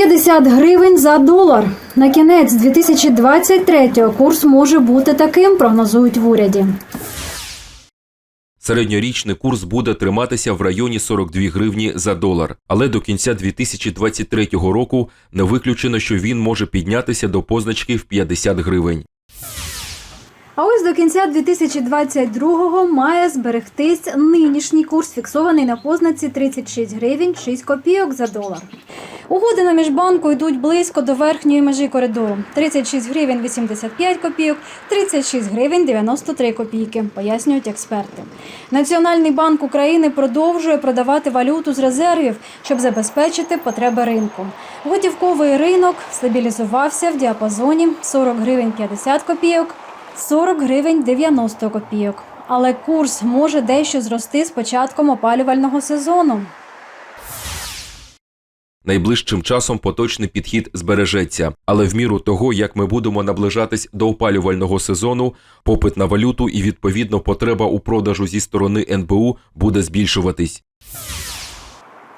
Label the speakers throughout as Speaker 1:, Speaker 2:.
Speaker 1: 150 гривень за долар. На кінець 2023-го курс може бути таким, прогнозують в уряді.
Speaker 2: Середньорічний курс буде триматися в районі 42 гривні за долар, але до кінця 2023 року не виключено, що він може піднятися до позначки в 50 гривень.
Speaker 1: А ось до кінця 2022-го має зберегтись нинішній курс, фіксований на познаці 36 гривень 6 копійок за долар. Угоди на міжбанку йдуть близько до верхньої межі коридору. 36 гривень 85 копійок, 36 гривень 93 копійки, пояснюють експерти. Національний банк України продовжує продавати валюту з резервів, щоб забезпечити потреби ринку. Готівковий ринок стабілізувався в діапазоні 40 гривень 50 копійок, 40 гривень 90 копійок. Але курс може дещо зрости з початком опалювального сезону.
Speaker 2: Найближчим часом поточний підхід збережеться, але в міру того, як ми будемо наближатись до опалювального сезону, попит на валюту і відповідно потреба у продажу зі сторони НБУ буде збільшуватись.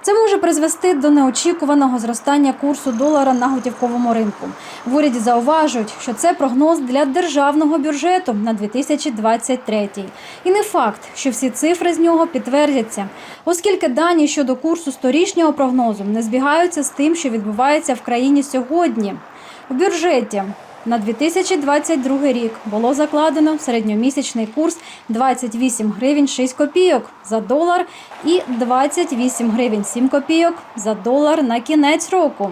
Speaker 1: Це може призвести до неочікуваного зростання курсу долара на готівковому ринку. В уряді зауважують, що це прогноз для державного бюджету на 2023. І не факт, що всі цифри з нього підтвердяться, оскільки дані щодо курсу сторічнього прогнозу не збігаються з тим, що відбувається в країні сьогодні. В бюджеті на 2022 рік було закладено середньомісячний курс 28 гривень 6 копійок за долар і 28 гривень 7 копійок за долар на кінець року.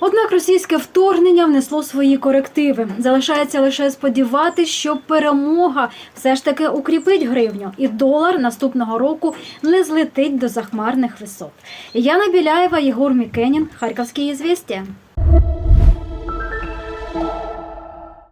Speaker 1: Однак російське вторгнення внесло свої корективи. Залишається лише сподіватися, що перемога все ж таки укріпить гривню, і долар наступного року не злетить до захмарних висот. Яна Біляєва, Єгор Мікенін, Харківські ізвістія.